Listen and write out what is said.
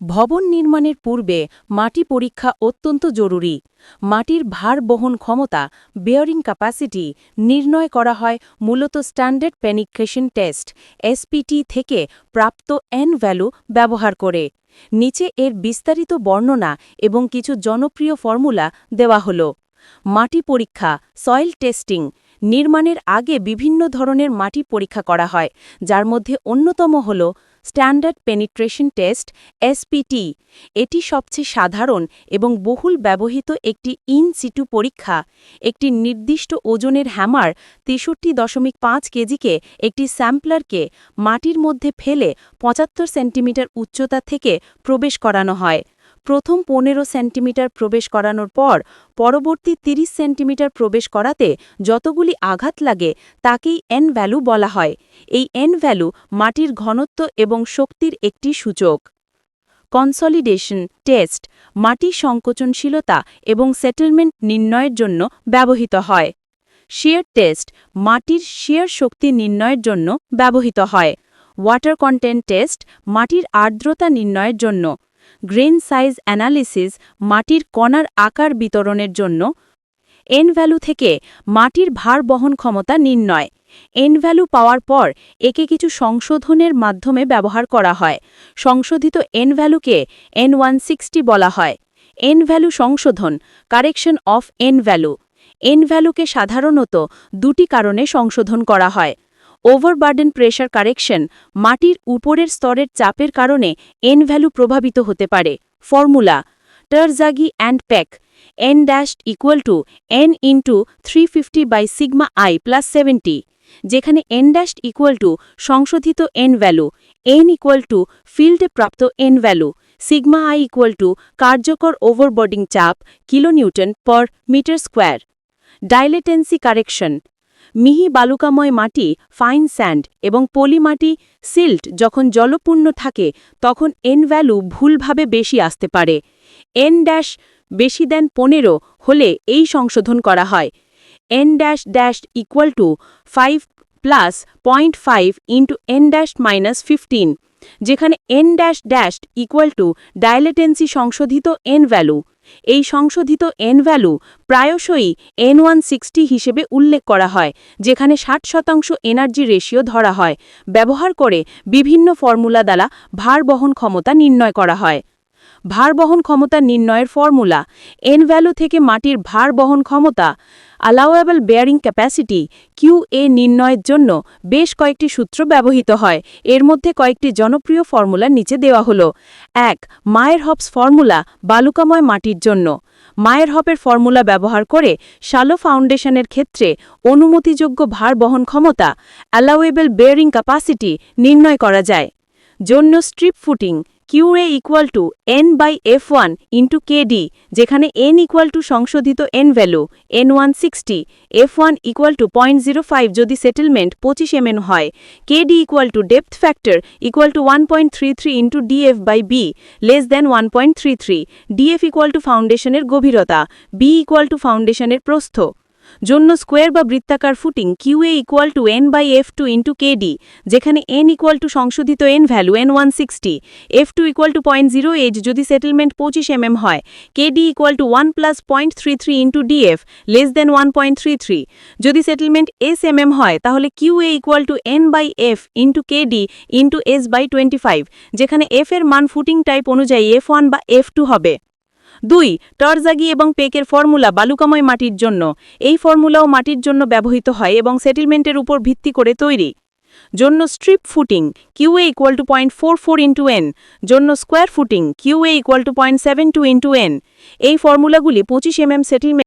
ভবন নির্মাণের পূর্বে মাটি পরীক্ষা অত্যন্ত জরুরি। মাটির ভার বহন ক্ষমতা বেয়ারিং ক্যাপাসিটি নির্ণয় করা হয় মূলত স্ট্যান্ডার্ড পেনিক্রেশন টেস্ট এসপিটি থেকে প্রাপ্ত এন ভ্যালু ব্যবহার করে। নিচে এর বিস্তারিত বর্ণনা এবং কিছু জনপ্রিয় ফর্মুলা দেওয়া হল। মাটি পরীক্ষা সয়েল টেস্টিং নির্মাণের আগে বিভিন্ন ধরনের মাটি পরীক্ষা করা হয়, যার মধ্যে অন্যতম হল স্ট্যান্ডার্ড পেনিট্রেশন টেস্ট, এসপিটি, এটি সবচেয়ে সাধারণ এবং বহুল ব্যবহৃত একটি ইন সিটু পরীক্ষা। একটি নির্দিষ্ট ওজনের হ্যামার তেষট্টি দশমিক পাঁচ কেজিকে একটি স্যাম্পলারকে মাটির মধ্যে ফেলে পঁচাত্তর সেন্টিমিটার উচ্চতা থেকে প্রবেশ করানো হয়। প্রথম পনেরো সেন্টিমিটার প্রবেশ করানোর পর পরবর্তী ৩০ সেন্টিমিটার প্রবেশ করাতে যতগুলি আঘাত লাগে তাকেই এন ভ্যালু বলা হয়। এই এন ভ্যালু মাটির ঘনত্ব এবং শক্তির একটি সূচক। কনসলিডেশন টেস্ট মাটি সংকোচনশীলতা এবং সেটেলমেন্ট নির্ণয়ের জন্য ব্যবহৃত হয়। শিয়ার টেস্ট মাটির শিয়ার শক্তি নির্ণয়ের জন্য ব্যবহৃত হয়। ওয়াটার কন্টেন্ট টেস্ট মাটির আর্দ্রতা নির্ণয়ের জন্য গ্রেন সাইজ অ্যানালিসিস মাটির কণার আকার বিতরণের জন্য এন ভ্যালু থেকে মাটির ভার বহন ক্ষমতা নির্ণয়। এন ভ্যালু পাওয়ার পর একে কিছু সংশোধনের মাধ্যমে ব্যবহার করা হয়। সংশোধিত এন ভ্যালুকে এন ওয়ান বলা হয়। এন ভ্যালু সংশোধন, correction of N value. N ভ্যালুকে সাধারণত দুটি কারণে সংশোধন করা হয়। ওভারবার্ডেন প্রেশার কারেকশন মাটির উপরের স্তরের চাপের কারণে এন ভ্যালু প্রভাবিত হতে পারে। Formula Terzaghi and Peck N dash equal to N into three fifty by sigma I plus seventy যেখানে এন ড্যাশ ইকুয়াল টু সংশোধিত N value N equal to ফিল্ডে প্রাপ্ত N value sigma I equal to কার্যকর overburden চাপ kilonewton পর metre square ডাইলেটেন্সি correction মিহি বালুকাময় মাটি, fine sand এবং পলি মাটি, সিল্ট যখন জলপূর্ণ থাকে, তখন এন ভ্যালু ভুলভাবে বেশি আসতে পারে। এন ড্যাশ বেশি দেন পনেরো হলে এই সংশোধন করা হয়। N dash dash equal to five plus point five into N dash minus fifteen, যেখানে N dash dash equal to dilatancy সংশোধিত এন ভ্যালু। এই সংশোধিত এন ভ্যালু প্রায়শই এন ওয়ান হিসেবে উল্লেখ করা হয়, যেখানে ষাট শতাংশ এনার্জি রেশিও ধরা হয়। ব্যবহার করে বিভিন্ন ফর্মুলা দ্বারা ভার বহন ক্ষমতা নির্ণয় করা হয়। ভার বহন ক্ষমতা নির্ণয়ের ফর্মুলা এন ভ্যালু থেকে মাটির ভার বহন ক্ষমতা allowable bearing capacity Q A নির্ণয়ের জন্য বেশ কয়েকটি সূত্র ব্যবহৃত হয়। এর মধ্যে কয়েকটি জনপ্রিয় ফর্মুলা নিচে দেওয়া হল। এক, মায়ের হপস ফর্মুলা, বালুকাময় মাটির জন্য। মায়ের হপের ফর্মুলা ব্যবহার করে শালো ফাউন্ডেশনের ক্ষেত্রে অনুমতিযোগ্য ভার বহন ক্ষমতা অ্যালাওয়েবল বেয়ারিং ক্যাপাসিটি নির্ণয় করা যায়। জন্য strip footing QA equal to N by F one into KD যেখানে এন ইকুয়াল টু সংশোধিত N value N one sixty F one equal to point zero five যদি সেটেলমেন্ট পঁচিশ এমএন হয় KD equal to depth factor equal to one point three three into DF by B less than one point three three DF equal to ফাউন্ডেশনের গভীরতা B equal to ফাউন্ডেশনের প্রস্থ। জন্য square বা বৃত্তাকার footing QA equal to N by F two into KD যেখানে N equal to সংশোধিত N value, N one sixty. F two equal to point zero H যদি সেটেলমেন্ট পঁচিশ এমএম হয় KD equal to one plus point three three into DF less than one point three three. যদি settlement S M M হয়, তাহলে QA equal to N by F into KD into S by twenty five, যেখানে F এর মান footing type অনুযায়ী F one বা F two হবে। দুই, টরজাগি এবং পেকের ফর্মুলা বালুকাময় মাটির জন্য। এই ফর্মুলাও মাটির জন্য ব্যবহৃত হয় এবং সেটেলমেন্টের উপর ভিত্তি করে তৈরি। জন্য strip footing QA equal to point four four into N. জন্য square footing QA equal to point seven two into N. এই ফর্মুলাগুলি পঁচিশ এম সেটেলমেন্ট